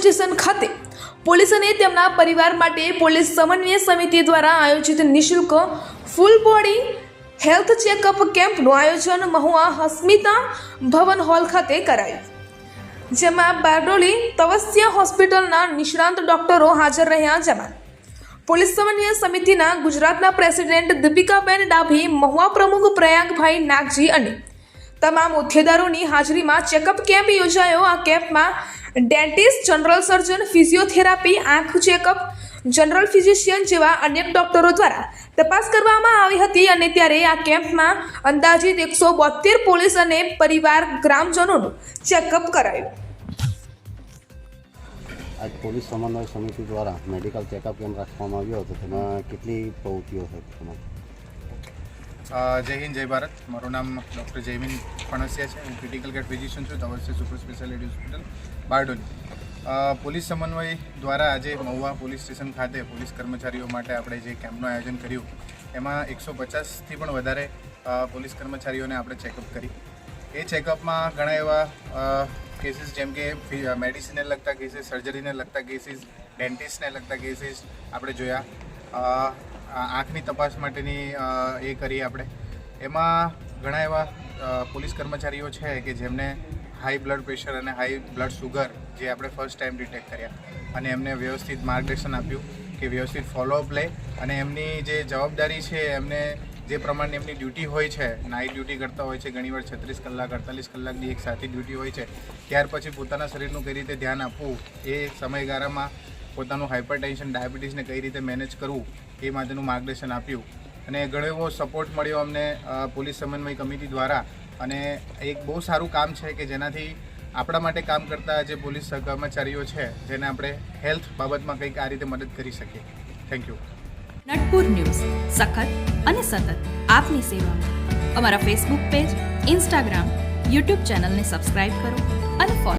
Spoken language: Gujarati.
સ્ટેશન ખાતે પોલીસ તેમના પરિવાર માટે પોલીસ સમન્વય સમિતિ દ્વારા આયોજિત નિઃશુલ્ક ફૂલ બોડી હેલ્થ ચેકઅપ કેમ્પનું આયોજન મહુઆ હસ્મિતા ભવન હોલ ખાતે કરાયું. જેમાં બારડોલી તવસ્યા હોસ્પિટલના નિષ્ણાંત ડોક્ટરો હાજર રહ્યા જેમાં પોલીસ સમન્વય સમિતિના ગુજરાતના પ્રેસિડેન્ટ દીપિકાબેન ડાભી, મહુવા પ્રમુખ પ્રયાગભાઈ નાગજી અને તમામ હોદ્દેદારોની હાજરીમાં ચેકઅપ કેમ્પ યોજાયો. આ કેમ્પમાં ડેન્ટિસ્ટ જનરલ સર્જન ફિઝિયોથેરાપી આંખ ચેકઅપ જનરલ ફિઝિશિયન જેવા અનેક ડોક્ટરો દ્વારા તપાસ કરવામાં આવી હતી અને ત્યારે આ કેમ્પમાં અંદાજિત એકસો બોતેર પોલીસ અને પરિવાર ગ્રામજનોનું ચેકઅપ કરાયું. આજ પોલીસ સમન્વય સમિતિ દ્વારા મેડિકલ ચેકઅપ કેમ્પ રાખવામાં આવ્યો હતો. તેમાં કેટલી પ્રવૃત્તિઓ અ, જય હિન્દ જય ભારત. મારું નામ ડૉક્ટર જયમીન ફણસિયા છે. હું ક્રિટિકલ કેર ફિઝિશિયન છું. Dhavalsinh super speciality hospital Bardoli. Police સમન્વય દ્વારા આજે મહુવા પોલીસ સ્ટેશન ખાતે પોલીસ કર્મચારીઓ માટે આપણે જે કેમ્પનું આયોજન કર્યું, એમાં એકસો પચાસથી પણ વધારે પોલીસ કર્મચારીઓને આપણે ચેકઅપ કરી. એ ચેકઅપમાં ઘણા એવા કેસીસ જેમ કે મેડિસિનને લગતા કેસીસ સર્જરીને લગતા કેસીસ ડેન્ટિસ્ટને લગતા કેસીસ આપણે જોયા. આંખની તપાસ માટેની એ કરી આપણે. એમાં ઘણા એવા પોલીસ કર્મચારીઓ છે કે જેમને હાઈ બ્લડ પ્રેશર અને હાઈ બ્લડ સુગર જે આપણે ફર્સ્ટ ટાઈમ ડિટેક્ટ કર્યા. અને એમને વ્યવસ્થિત માર્ગદર્શન આપ્યું કે વ્યવસ્થિત ફોલોઅપ લે અને એમની જે જવાબદારી છે, એમને જે પ્રમાણે એમની ડ્યુટી હોય છે નાઇટ ડ્યુટી કરતા હોય છે, ઘણીવાર છત્રીસ કલાક, અડતાલીસ કલાકની એક સાથે ડ્યુટી હોય છે, ત્યાર પછી પોતાના શરીરનું કઈ રીતે ધ્યાન આપવું, એ સમયગાળામાં પોતાનું હાઇપર ટેન્શન ડાયાબિટીસને કઈ રીતે મેનેજ કરવું, એ માટેનું માર્ગદર્શન આપ્યું. અને ઘણો એવો સપોર્ટ મળ્યો અમને પોલીસ સમન્વય કમિટી દ્વારા અને એક બહુ સારું કામ છે કે જેનાથી આપણા માટે કામ કરતા જે પોલીસ કર્મચારીઓ છે, જેને આપણે હેલ્થ બાબતમાં કંઈક આ રીતે મદદ કરી શકીએ. Thank you Natpur news. સખત અને સતત આપની સેવામાં અમારા ફેસબુક પેજ ઇન્સ્ટાગ્રામ યુટ્યુબ ચેનલને સબસ્ક્રાઇબ કરો અને ફોલો